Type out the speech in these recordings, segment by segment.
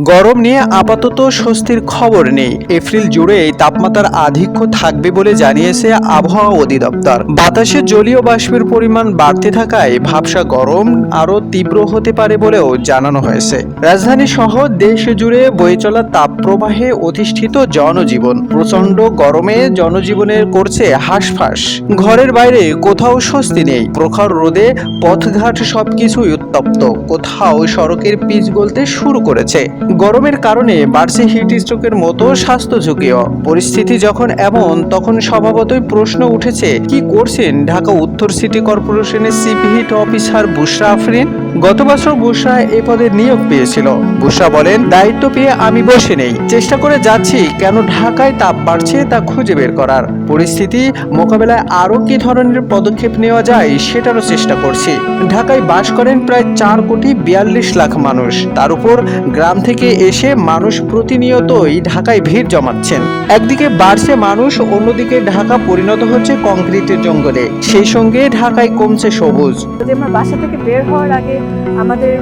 গরম নিয়ে আপাতত স্বস্তির খবর নেই। এপ্রিল জুড়ে এই তাপমাত্রার আধিক্য থাকবে বলে জানিয়েছে আবহাওয়া অধিদপ্তর। বাতাসে জলীয় বাষ্পের পরিমাণ বাড়তে থাকায় ভাবসা গরম আরও তীব্র হতে পারে বলেও জানানো হয়েছে। রাজধানী সহ দেশ জুড়ে বয়ে চলা তাপপ্রবাহে অধিষ্ঠিত জনজীবন। প্রচণ্ড গরমে জনজীবনের করছে হাঁসফাঁস। ঘরের বাইরে কোথাও স্বস্তি নেই। প্রখর রোদে পথঘাট সবকিছুই উত্তপ্ত। কোথাও সড়কের পিচ গলতে শুরু করেছে। গরমের কারণে বাড়ছে হিট স্ট্রোকের মতো স্বাস্থ্য ঝুঁকিও পরিস্থিতি যখন এমন, তখন স্বভাবতই প্রশ্ন উঠেছে, কি করছেন ঢাকা উত্তর সিটি কর্পোরেশনের সিপি হিট অফিসার বুশরা আফরিন? গত বছর বুশরা এ পদে নিয়োগ পেয়েছিল। বুশরা বলেন, দায়িত্ব পেয়ে আমি বসে নেই। চেষ্টা করে যাচ্ছি কেন ঢাকায় তাপ বাড়ছে তা খুঁজে বের করার। পরিস্থিতি, মোকাবেলায় আরও কি ধরনের পদক্ষেপ নেওয়া যায় সেটারও চেষ্টা করছি। ঢাকায় বাস করেন প্রায় চার কোটি বিয়াল্লিশ লাখ মানুষ। তার উপর গ্রাম থেকে এসে মানুষ প্রতিনিয়তই ঢাকায় ভিড় জমাচ্ছেন। একদিকে বাড়ছে মানুষ, অন্যদিকে ঢাকা পরিণত হচ্ছে কংক্রিটের জঙ্গলে। সেই সঙ্গে ঢাকায় কমছে সবুজ। আমরা বাসা থেকে বের হওয়ার আগে আমাদের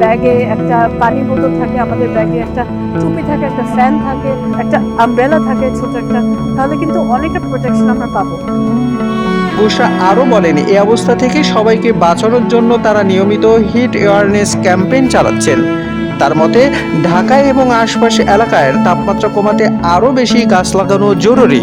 ব্যাগে একটা পানি বোতল থাকে, আমাদের ব্যাগে একটা টুপি থাকে, একটা ফ্যান থাকে, একটা আমব্রেলা থাকে, ছোট একটা, তাহলে কিন্তু অনেকটা প্রোটেকশন আমরা পাবো। বুশরা আরও বলেন, এই অবস্থা থেকে সবাইকে বাঁচানোর জন্য তারা নিয়মিত হিট অ্যাওয়ারনেস ক্যাম্পেইন চালাচ্ছেন। তার মতে ঢাকায় এবং আশপাশ এলাকায় তাপমাত্রা কমাতে আরও বেশি গাছ লাগানো জরুরি।